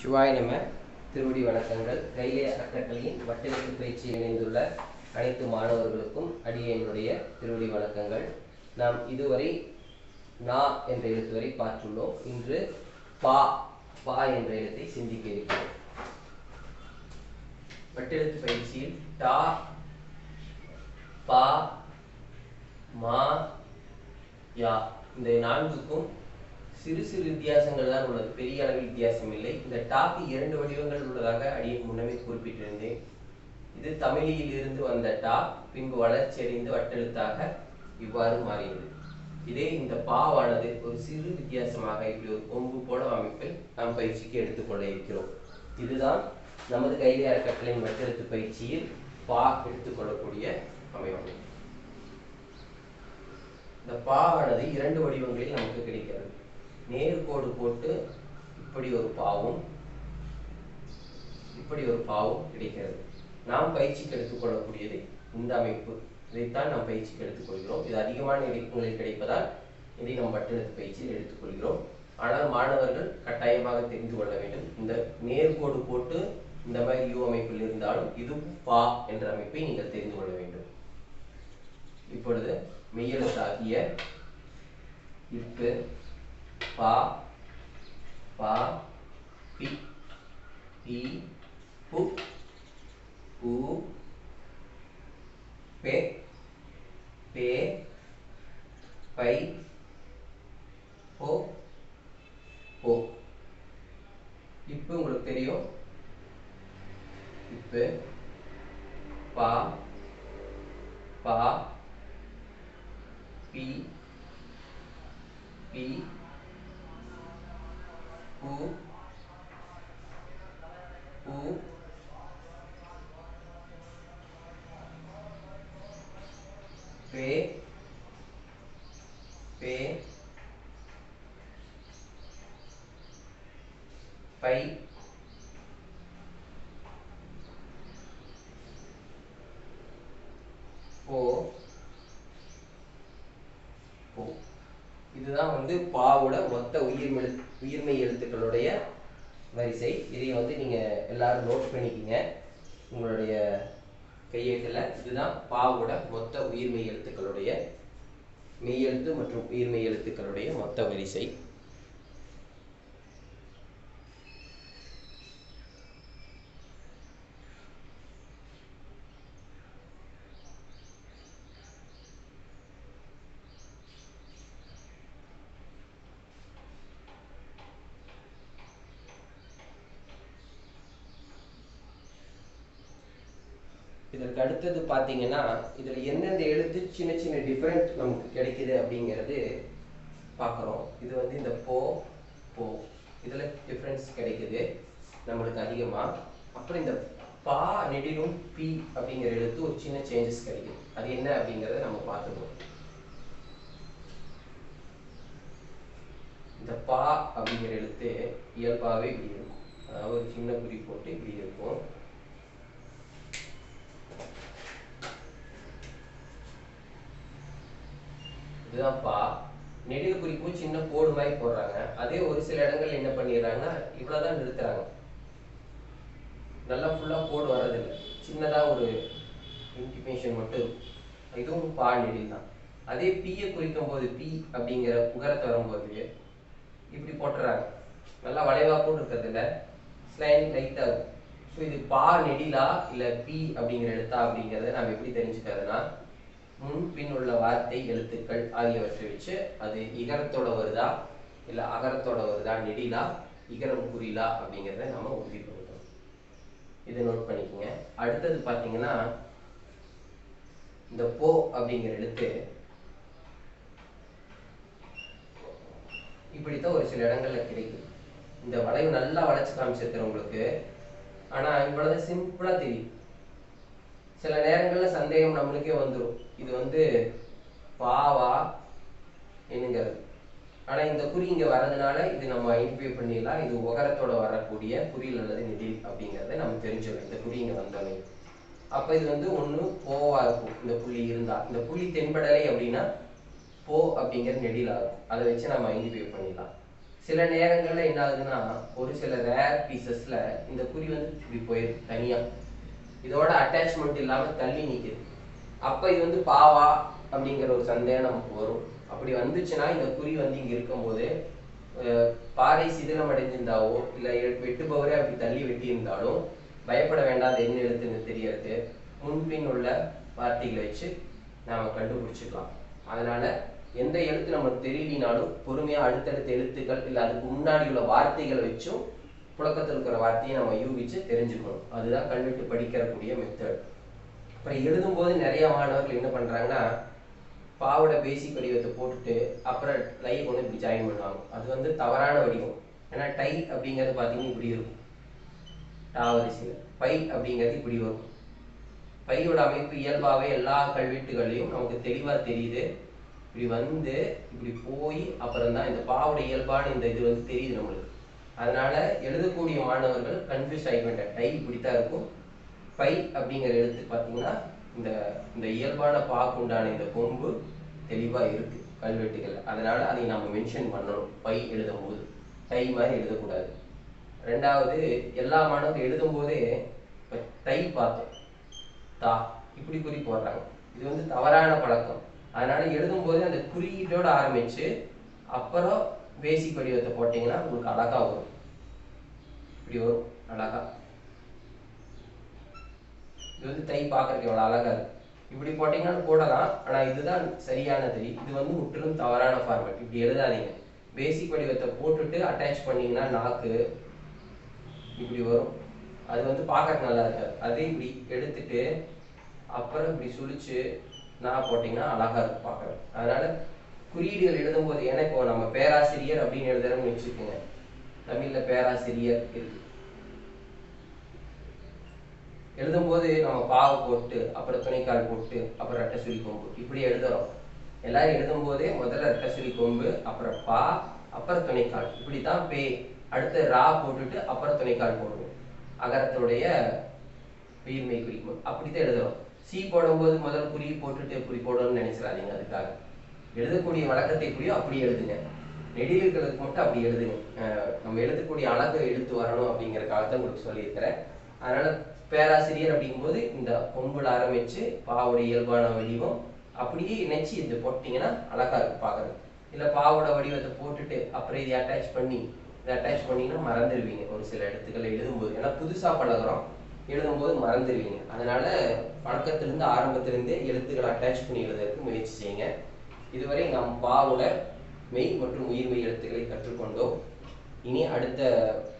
சிவாய் நம திருவடி வணக்கங்கள். கைலே அறக்கட்டளையின் வட்டெழுத்து பயிற்சியில் இணைந்துள்ள அனைத்து மாணவர்களுக்கும் அடியனுடைய திருவடி வணக்கங்கள். நாம் இதுவரை நா என்ற எழுத்து வரை பார்த்துள்ளோம். இன்று பா பா என்ற எழுத்தை சிந்திக்க இருக்கிறோம். வட்டெழுத்து பயிற்சியில் டா பா மா யா இந்த நான்குக்கும் சிறு சிறு வித்தியாசங்கள் தான் உள்ளது. பெரிய அளவில் வித்தியாசம் இல்லை. இந்த டாக்கு இரண்டு வடிவங்கள் உள்ளதாக அடியின் முன்னமே குறிப்பிட்டிருந்தேன். இது தமிழில் இருந்து வந்த டா பின்பு வளர்ச்சியடைந்து வட்டெழுத்தாக இவ்வாறு மாறியது. இதே இந்த பாவானது ஒரு சிறு வித்தியாசமாக இப்படி ஒரு கொம்பு போல அமைப்பில் நாம் பயிற்சிக்கு எடுத்துக்கொள்ள இருக்கிறோம். இதுதான் நமது கையிலே கட்டளையின் வட்டெழுத்து பயிற்சியில் பா எடுத்துக்கொள்ளக்கூடிய அமைப்பு இந்த பாவானது இரண்டு வடிவங்களில் நமக்கு கிடைக்கிறது. நேர்கோடு போட்டு இப்படி ஒரு பாவம் இப்படி ஒரு பாவம் கிடைக்கிறது. நாம் பயிற்சிக்கு எடுத்துக்கொள்ளக்கூடியது இந்த அமைப்பு. இதைத்தான் நாம் பயிற்சிக்கு எடுத்துக்கொள்கிறோம். இது அதிகமான இடங்களில் கிடைப்பதால் இதை நாம் வட்டெழுத்து பயிற்சியில் எடுத்துக்கொள்கிறோம். ஆனால் மாணவர்கள் கட்டாயமாக தெரிந்து கொள்ள வேண்டும். இந்த நேர்கோடு போட்டு இந்த மாதிரி யூ அமைப்பில் இருந்தாலும் இது பா என்ற அமைப்பை நீங்கள் தெரிந்து கொள்ள வேண்டும். இப்பொழுது மெய்யெழுத்தாகிய இப்பு பா பா பி பி பு பு பே பே பை போ போ. இப்போ உங்களுக்கு தெரியும். இப்போ பா பா பி பி உ உ பே பே பை போ போ இதுதான் வந்து பாவோட மொத்த உயிர்மெழு உயிர்மை எழுத்துக்களுடைய வரிசை. இதை வந்து நீங்கள் எல்லாரும் நோட் பண்ணிக்கிங்க. உங்களுடைய கையெழுத்தில் இதுதான் பாவோட மொத்த உயிர்மெய் எழுத்துக்களுடைய மெய்யெழுத்து மற்றும் உயிர்மெய் எழுத்துக்களுடைய மொத்த வரிசை. இதற்கு அடுத்தது பார்த்தீங்கன்னா இதில் எந்தெந்த எழுத்து சின்ன சின்ன டிஃப்ரெண்ட் நமக்கு கிடைக்குது அப்படிங்கிறது பார்க்குறோம். இது வந்து இந்த போ போ. இதில் டிஃப்ரென்ஸ் கிடைக்குது நம்மளுக்கு அதிகமாக. அப்புறம் இந்த பா நெடிலும் பி அப்படிங்கிற எழுத்து ஒரு சின்ன சேஞ்சஸ் கிடைக்குது. அது என்ன அப்படிங்கிறத நம்ம பார்த்துக்கோம் இந்த பா அப்படிங்கிற எழுத்து இயல்பாகவே இப்படி இருக்கும். அதாவது ஒரு சின்ன குறி போட்டு இப்படி இருக்கும். இதுதான் பா நெடில் குறிப்பும் சின்ன கோடு மாதிரி போடுறாங்க. அதே ஒரு சில இடங்கள்ல என்ன பண்ணிடுறாங்கன்னா இவ்வளவுதான் நிறுத்துறாங்க. நல்லா ஃபுல்லா கோடு வர்றதில்லை. சின்னதா ஒரு இன்டிமேஷன் மட்டும். இதுவும் பா நெடில் தான். அதே பியை குறிக்கும் போது பி அப்படிங்கிற புகரத்தை வரும்போது இப்படி போட்டுறாங்க. நல்லா வளைவா கூட இருக்கிறதுல ஸ்லைன் லைட்டா இருக்கும். ஸோ இது பா நெடிலா இல்ல பி அப்படிங்கிற எழுத்தா அப்படிங்கிறத நம்ம எப்படி தெரிஞ்சுக்கிறதுனா முன் பின் உள்ள வார்த்தை எழுத்துக்கள் ஆகியவற்றை வச்சு அது இகரத்தோட வருதா? இல்ல அகரத்தோட வருதா? நெடிலா இகரம் குறிலா அப்படிங்கிறத நம்ம உறுதி உறுதிப்படுத்தணும் இதை நோட் பண்ணிக்கோங்க. அடுத்தது பார்த்தீங்கன்னா இந்த போ அப்படிங்கிற எழுத்து இப்படித்தான் ஒரு சில இடங்கள்ல கிடைக்குது. இந்த வளைவு நல்லா வளைச்சு காமிச்சிருக்கிறேன் உங்களுக்கு. ஆனா இவ்வளவு சிம்பிளா தெரியும். சில நேரங்களில் சந்தேகம் நம்மளுக்கே வந்துடும் இது வந்து பாவா என்னங்கிறது ஆனால் இந்த குறி இங்கே வர்றதுனால இது நம்ம ஐடென்டிஃபை பண்ணிடலாம். இது உகரத்தோட வரக்கூடிய குறியில் அல்லது நெடில் அப்படிங்கிறத நம்ம தெரிஞ்சுக்கணும் இந்த குறி இங்கே வந்தோடனே. அப்போ இது வந்து ஒன்று போவா இருக்கும். இந்த புள்ளி இருந்தால் இந்த புள்ளி தென்படலை அப்படின்னா போ அப்படிங்கிற நெடிலாக இருக்கும் அதை வச்சு நம்ம ஐடென்டிஃபை பண்ணிடலாம். சில நேரங்களில் என்ன ஆகுதுன்னா ஒரு சில ரேர் பீசஸில் இந்த குறி வந்து இப்படி போயிடும் தனியாக இதோட அட்டாச்மெண்ட் இல்லாம தள்ளி நிக்குது. அப்ப இது வந்து பாவா அப்படிங்கிற ஒரு சந்தேகம் நமக்கு வரும். அப்படி வந்துச்சுன்னா இந்த குறி வந்து இங்க இருக்கும்போது போது பாறை சிதிலம் அடைஞ்சிருந்தாவோ இல்ல எ- வெட்டுபவரே அப்படி தள்ளி வெட்டி இருந்தாலும் பயப்பட வேண்டாம் அது என்ன எழுத்துன்னு தெரியறது முன்பின் உள்ள வார்த்தைகளை வச்சு நாம கண்டுபிடிச்சிக்கலாம். அதனால எந்த எழுத்து நமக்கு தெரியலினாலும் பொறுமையா அடுத்தடுத்த எழுத்துக்கள் இல்ல அதுக்கு முன்னாடி உள்ள வார்த்தைகளை வச்சும் புழக்கத்தில் இருக்கிற வார்த்தையை நம்ம யூகிச்சு தெரிஞ்சுக்கணும். அதுதான் கல்வெட்டு படிக்கிறக்கூடிய மெத்தட் அப்புறம் எழுதும்போது நிறைய மாணவர்கள் என்ன பண்றாங்கன்னா பாவோட பேசிக் வடிவத்தை போட்டுட்டு அப்புறம் லை கொண்டு இப்படி ஜாயின் பண்ணுவாங்க. அது வந்து தவறான வடிவம். ஏன்னா டை அப்படிங்கிறது பார்த்தீங்கன்னா இப்படி இருக்கும். டாவரிசையில் பை அப்படிங்கிறது இப்படி வரும். பையோட அமைப்பு இயல்பாகவே எல்லா கல்வெட்டுகளையும் நமக்கு தெளிவாக தெரியுது. இப்படி வந்து இப்படி போய் அப்புறம் தான் இந்த பாவோட இயல்பான இந்த இது வந்து தெரியுது நம்மளுக்கு. அதனால எழுதக்கூடிய மாணவர்கள் கன்ஃபியூஸ் ஆகிக்கிட்ட டை இப்படித்தான் இருக்கும். பை அப்படிங்கிற எழுத்து பார்த்தீங்கன்னா இந்த இந்த இயல்பான பாக்கு உண்டான இந்த கொம்பு தெளிவாக இருக்கு கல்வெட்டுகள் அதனால அதை நம்ம மென்ஷன் பண்ணணும் பை எழுதும் போது டை மாதிரி எழுதக்கூடாது. ரெண்டாவது எல்லா மாணவர்கள் எழுதும் போதே இப்ப பார்த்தோம் தா இப்படி குறி போடுறாங்க. இது வந்து தவறான பழக்கம். அதனால எழுதும் போதே அந்த குறியீட்டோட ஆரம்பிச்சு அப்புறம் பேசிக் வடிவத்தை போட்டீங்கன்னா உங்களுக்கு அழகா வரும். இப்படி வரும் அழகா. இது வந்து தை பாக்குறதுக்கு எவ்வளவு அழகா இருக்கு. இப்படி போட்டீங்கன்னா போடலாம் ஆனா இதுதான் சரியானது இது வந்து முற்றிலும் தவறான ஃபார்மேட் இப்படி எழுதாதீங்க. பேசிக் வடிவத்தை போட்டுட்டு அட்டாச் பண்ணீங்கன்னா நாக்கு இப்படி வரும். அது வந்து பார்க்கறதுக்கு நல்லா இருக்காது அதே இப்படி எடுத்துட்டு அப்புறம் இப்படி சுழிச்சு நான் போட்டீங்கன்னா அழகா இருக்கும் பார்க்கறது அதனால குறியீடுகள் எழுதும்போது இப்போ நம்ம பேராசிரியர் அப்படின்னு எழுதுறோம்னு வச்சுக்கோங்க. தமிழ்ல பேராசிரியர் இருக்கு. எழுதும்போது நம்ம பாவு போட்டு அப்புறம் துணைக்கால் போட்டு அப்புறம் ரெட்டை சுழி கொம்பு. இப்படி எழுதுறோம். எல்லாரும் எழுதும்போதே முதல்ல ரெட்டை சுழி கொம்பு அப்புறம் பா அப்புறம் துணைக்கால். இப்படித்தான் பே அடுத்து ரா போட்டுட்டு அப்புறம் துணைக்கால் போடுவோம். அகரத்துடைய உயிர்மை குறிக்கும் அப்படித்தான் எழுதுறோம். சி போடும்போது முதல் குறி போட்டுட்டு குறி போடணும்னு நினைச்சிடாதீங்க அதுக்காக. எழுதக்கூடிய வழக்கத்தை எப்படியோ அப்படி எழுதுங்க. நெடில்களுக்கு மட்டும் அப்படி எழுதுங்க. நம்ம எழுதக்கூடிய அழகு எழுத்து வரணும் அப்படிங்கிற காலத்தை உங்களுக்கு சொல்லியிருக்கிறேன். அதனால பேராசிரியர் அப்படிங்கும்போது இந்த கொம்புல ஆரம்பிச்சு பாவோட இயல்பான வடிவம் அப்படியே இணைச்சு இது போட்டீங்கன்னா அழகா இருக்கும் பார்க்கறது இல்ல பாவோட வடிவத்தை போட்டுட்டு அப்புறம் இதை அட்டாச் பண்ணி இதை அட்டாச் பண்ணீங்கன்னா மறந்துடுவீங்க ஒரு சில இடத்துக்கள் எழுதும்போது. ஏன்னா புதுசா பழகுறோம். எழுதும்போது மறந்துடுவீங்க அதனால பழக்கத்திலிருந்து ஆரம்பத்திலிருந்தே எழுத்துக்களை அட்டாச் பண்ணி எழுதுறதுக்கு முயற்சி செய்யுங்க. இதுவரை நாம் பாவோட மெய் மற்றும் உயிர்மெய் எழுத்துக்களை கற்றுக்கொண்டோம். இனி அடுத்த